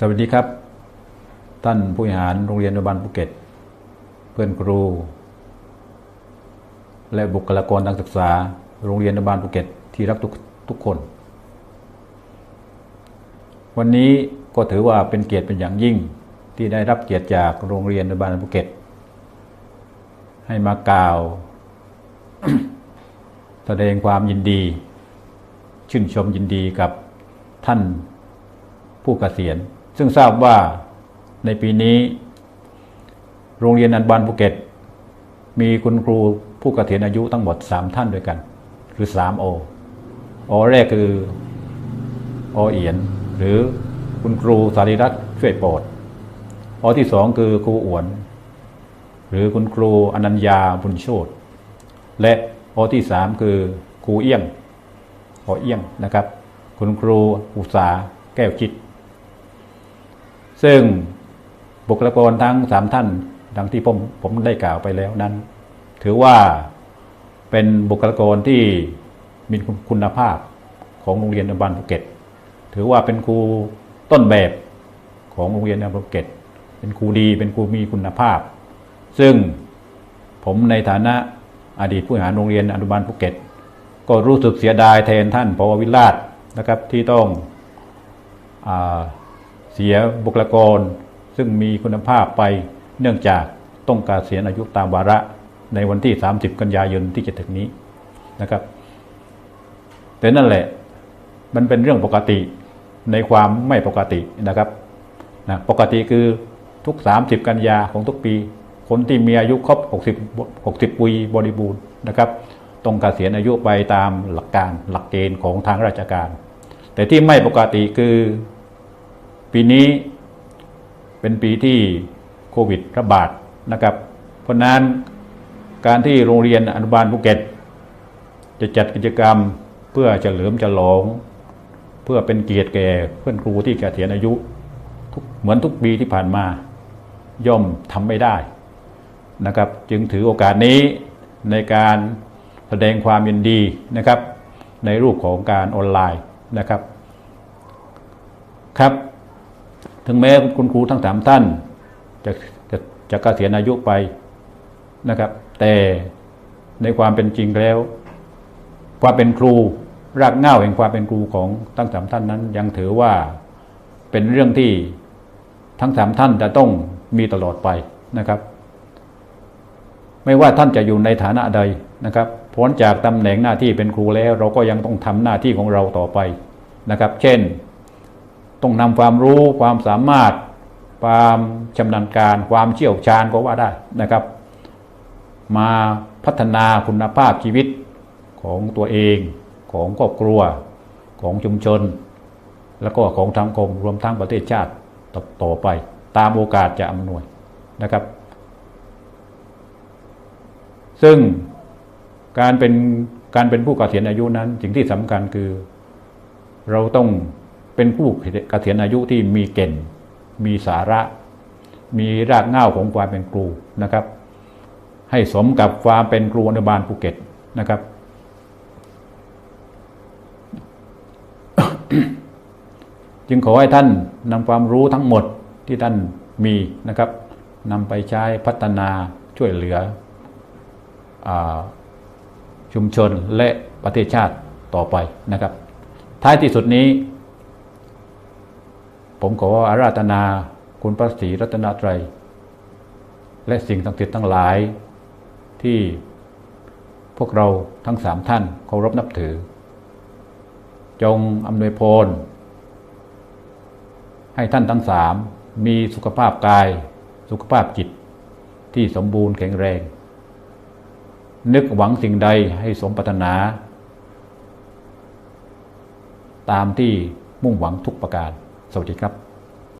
สวัสดีครับ ท่านผู้บริหารโรงเรียนอนุบาลภูเก็ต เพื่อนครู และบุคลากรทางศึกษา โรงเรียนอนุบาลภูเก็ตที่รักทุกทุกคน วันนี้ก็ถือว่าเป็นเกียรติเป็นอย่างยิ่งที่ได้รับเกียรติจากโรงเรียนอนุบาลภูเก็ต ให้มากล่าว แสดงความยินดี ชื่นชมยินดีกับท่านผู้เกษียณ ซึ่งทราบว่าในปีนี้ โรงเรียนอนุบาลภูเก็ต มีคุณครูผู้เกษียณอายุทั้งหมด 3 ท่านด้วยกัน คือ3โอโอแรกคือโอเอียน หรือคุณครูสารีรัตน์ช่วยโปรดโอที่สองคือครูอวน หรือคุณครูอนัญญาบุญโชตและโอที่สามคือครูเอี้ยงโอเอี้ยงนะครับ คุณครูอุษาแก้วคิด ซึ่งบุคลากรทั้งสามท่านดังที่ผมผมได้กล่าวไปแล้วนั้น ถือว่าเป็นบุคลากรที่มีคุณภาพของโรงเรียนอนุบาลภูเก็ต ถือว่าเป็นครูต้นแบบของโรงเรียนอนุบาลภูเก็ต เป็นครูดี เป็นครูมีคุณภาพ ซึ่งผมในฐานะอดีตผู้บริหารโรงเรียนอนุบาลภูเก็ต ก็รู้สึกเสียดายแทนท่านปววิราชนะครับที่ต้องอ เสียบุคลากร ซึ่งมีคุณภาพไปเนื่องจากต้องการเสียอายุตามวาระในวันที่ 30 กันยายนที่จะถึงนี้นะครับ แต่นั่นแหละมันเป็นเรื่องปกติในความไม่ปกตินะครับนะปกติคือทุก 30 กันยาของทุกปี คนที่มีอายุครบ 60 60 ปีบริบูรณ์นะครับต้องกเกษียณอายุไปตามหลักการหลักเกณฑ์ของทางราชการ แต่ที่ไม่ปกติคือ ปีนี้เป็นปีที่โควิดระบาดนะครับ เพราะนั้นการที่โรงเรียนอนุบาลภูเก็ต จะจัดกิจกรรมเพื่อเฉลิมฉลอง เพื่อเป็นเกียรติแก่เพื่อนครูที่เกษียณอายุ เหมือนทุกปีที่ผ่านมาย่อมทำไม่ได้นะครับ จึงถือโอกาสนี้ในการแสดงความยินดีนะครับ ในรูปของการออนไลน์นะครับครับ ถึงแม้คุณครูทั้งสามท่าน จะจะจะเกษียณอายุไปนะครับ แต่ในความเป็นจริงแล้ว ความเป็นครูรากเหง้าแห่งความเป็นครูของทั้งสามท่านนั้น ยังถือว่าเป็นเรื่องที่ทั้งสามท่านจะต้องมีตลอดไปนะครับ ไม่ว่าท่านจะอยู่ในฐานะใดนะครับพ้นจากตำแหน่งหน้าที่เป็นครูแล้ว เราก็ยังต้องทำหน้าที่ของเราต่อไปนะครับ เช่น ต้องนำความรู้ความสามารถ ความชำนาญการ ความเชี่ยวชาญก็ว่าได้นะครับ มาพัฒนาคุณภาพชีวิตของตัวเองของครอบครัวของชุมชน แล้วก็ของทางคมรวมทั้งประเทศชาติต่อไป ตามโอกาสจะอำนวยนะครับ ซึ่งการเป็นการเป็นผู้เกษียณอายุนั้นสิ่งที่สำคัญคือ เราต้อง เป็นผู้เกษียณอายุที่มีเก่นมีสาระ มีรากเหง้าของความเป็นครูนะครับ ให้สมกับความเป็นครูอนุบาลภูเก็ตนะครับ จึงขอให้ท่านนำความรู้ทั้งหมดที่ท่านมีนะครับนำไปใช้พัฒนาช่วยเหลืออชุมชนและประเทศชาติต่อไปนะครับ ท้ายที่สุดนี้ ผมขออาราธนาคุณพระศรีรัตนตรัย และสิ่งศักดิ์สิทธิ์ทั้งหลายที่พวกเราทั้งสามท่านเคารพนับถือ จงอำนวยพรให้ท่านทั้งสามมีสุขภาพกาย สุขภาพจิตที่สมบูรณ์แข็งแรง นึกหวังสิ่งใดให้สมปรารถนา ตามที่มุ่งหวังทุกประการ วัสดีครับ